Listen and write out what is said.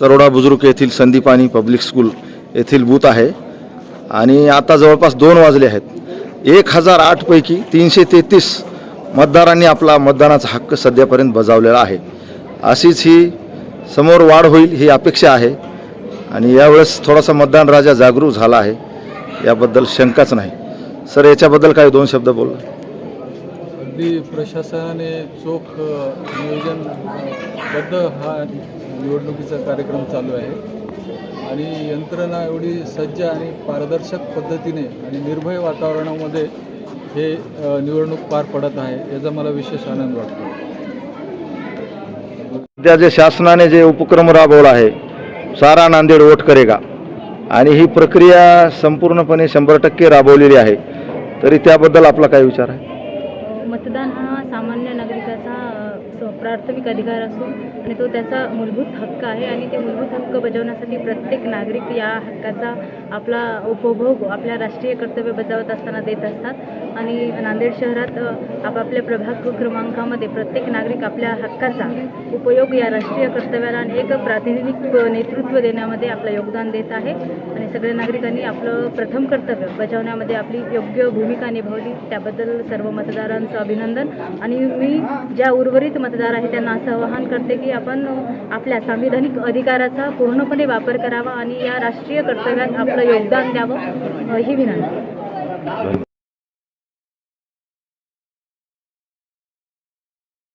चरोडा बुजुर्ग येथील Sandipani public school येथील booth आहे. आणि आता जवळपास दोन वाजले आहेत. एक हजार आठपैकी तीनशे तेहतीस मतदारांनी आपला मतदानाचा हक्क सध्यापर्यंत बजावलेला आहे. अशीच ही समोर वाढ होईल ही अपेक्षा आहे. आणि यावेळेस थोडासा मतदान राजा जागरूक झाला आहे. याबद्दल शंकाच नाही. सर याच्याबद्दल काही दोन शब्द बोलला अगदी प्रशासनाने चोख नियोजनबद्ध हा निवडणुकीचा कार्यक्रम चालू आहे. आणि यंत्रणा एवढी सज्ज आणि पारदर्शक पद्धतीने आणि निर्भय वातावरणामध्ये हे निवडणूक पार पडत आहे याचा मला विशेष आनंद वाटतो. सध्या जे शासनाने जे उपक्रम राबवला आहे सारा नांदेड वोट करेगा. आणि ही प्रक्रिया संपूर्णपणे शंभर टक्के राबवलेली आहे. तरी त्याबद्दल आपला काय विचार आहे? मतदान हा सामान्य नागरिकाचा प्राथमिक अधिकार असून आणि तो त्याचा मूलभूत हक्क आहे आणि ते मूलभूत हक्क बजावण्यासाठी प्रत्येक नागरिक या हक्काचा आपला उपभोग आपल्या राष्ट्रीय कर्तव्य बजावत असताना देत असतात. आणि नांदेड शहरात आपापल्या प्रभाग क्रमांकामध्ये प्रत्येक नागरिक आपल्या हक्काचा उपयोग या राष्ट्रीय कर्तव्याला आणि एक प्रातिनिधिक नेतृत्व देण्यामध्ये आपलं योगदान देत आहे. आणि सगळ्या नागरिकांनी आपलं प्रथम कर्तव्य बजावण्यामध्ये आपली योग्य भूमिका निभावली. त्याबद्दल सर्व मतदारांचं अभिनंदन. आणि मी ज्या उर्वरित मतदार मतदार आहे त्यांना असं आवाहन करते की आपण आपल्या संविधानिक अधिकाराचा पूर्णपणे वापर करावा आणि या राष्ट्रीय कर्तव्यात आपलं योगदान द्यावं ही विनंती.